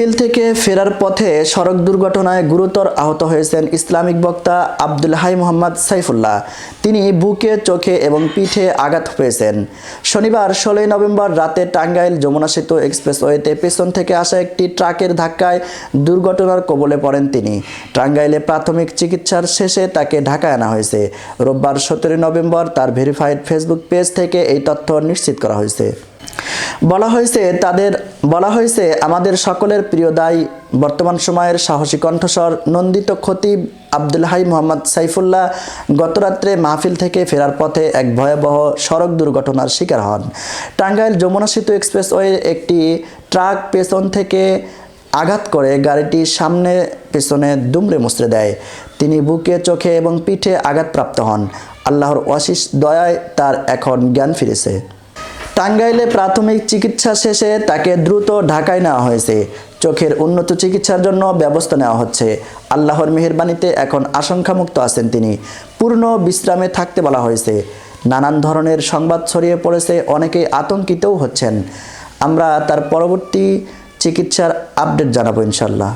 মাহফিল থেকে ফেরার পথে সড়ক দুর্ঘটনায় গুরুতর আহত হয়েছেন ইসলামিক বক্তা আব্দুল হাই মোহাম্মদ সাইফুল্লাহ। তিনি বুকে, চোখে এবং পিঠে আঘাত পেয়েছেন। শনিবার ষোলোই নভেম্বর রাতে টাঙ্গাইল যমুনা সেতু এক্সপ্রেসওয়েতে পেছন থেকে আসা একটি ট্রাকের ধাক্কায় দুর্ঘটনার কবলে পড়েন তিনি। টাঙ্গাইলে প্রাথমিক চিকিৎসার শেষে তাকে ঢাকায় আনা হয়েছে। রোববার সতেরোই নভেম্বর তার ভেরিফাইড ফেসবুক পেজ থেকে এই তথ্য নিশ্চিত করা হয়েছে। বলা হয়েছে, তাদের, বলা হয়েছে, আমাদের সকলের প্রিয় দায় বর্তমান সময়ের সাহসী কণ্ঠস্বর নন্দিত খতিব আব্দুল হাই মোহাম্মদ সাইফুল্লাহ গতরাত্রে মাহফিল থেকে ফেরার পথে এক ভয়াবহ সড়ক দুর্ঘটনার শিকার হন। টাঙ্গাইল যমুনা সেতু এক্সপ্রেসওয়ে একটি ট্রাক পেছন থেকে আঘাত করে গাড়িটি সামনে পেছনে দুমড়ে মুচড়ে দেয়। তিনি বুকে, চোখে এবং পিঠে আঘাতপ্রাপ্ত হন। আল্লাহর অশিস দয়ায় তার এখন জ্ঞান ফিরেছে। টাঙ্গাইলে প্রাথমিক চিকিৎসা শেষে তাকে দ্রুত ঢাকায় নেওয়া হয়েছে। চোখের উন্নত চিকিৎসার জন্য ব্যবস্থা নেওয়া হচ্ছে। আল্লাহর মেহেরবানিতে এখন আশঙ্কামুক্ত আছেন তিনি। পূর্ণ বিশ্রামে থাকতে বলা হয়েছে। নানান ধরনের সংবাদ ছড়িয়ে পড়েছে, অনেকেই আতঙ্কিতও হচ্ছেন। আমরা তার পরবর্তী চিকিৎসার আপডেট জানাব ইনশাল্লাহ